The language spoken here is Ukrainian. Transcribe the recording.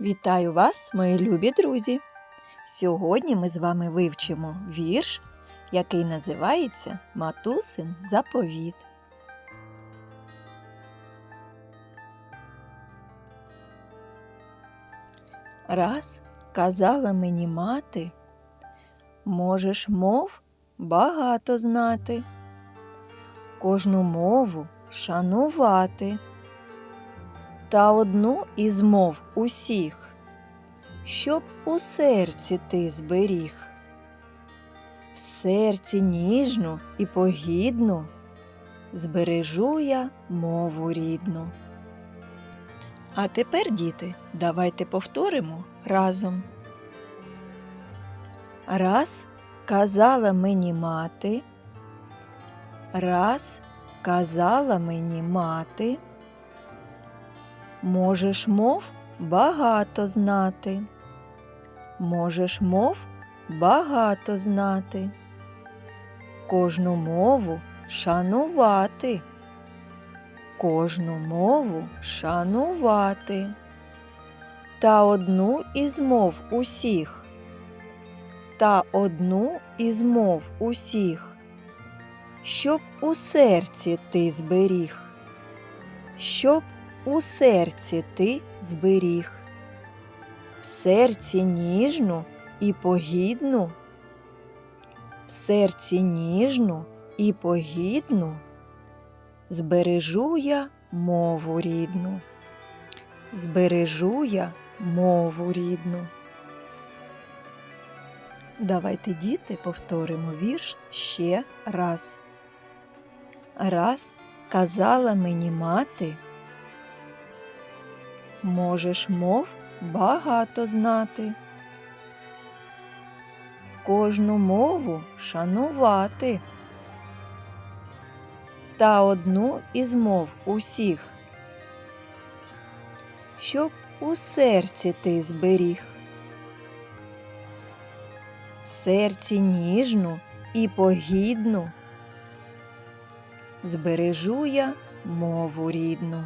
Вітаю вас, мої любі друзі! Сьогодні ми з вами вивчимо вірш, який називається Матусин заповіт. Раз казала мені мати, можеш мов багато знати, кожну мову шанувати та одну із мов усіх, щоб у серці ти зберіг. В серці ніжну і погідну збережу я мову рідну. А тепер, діти, давайте повторимо разом. Раз казала мені мати, раз казала мені мати. Можеш мов багато знати. Можеш мов багато знати. Кожну мову шанувати. Кожну мову шанувати. Та одну із мов усіх. Та одну із мов усіх. Щоб у серці ти зберіг. Щоб у серці ти зберіг, в серці ніжну і погідну, в серці ніжну і погідну збережу я мову рідну, збережу я мову рідну. Давайте, діти, повторимо вірш ще раз. Раз казала мені мати. Можеш мов багато знати. Кожну мову шанувати. Та одну із мов усіх, щоб у серці ти зберіг. В серці ніжну і погідну збережу я мову рідну.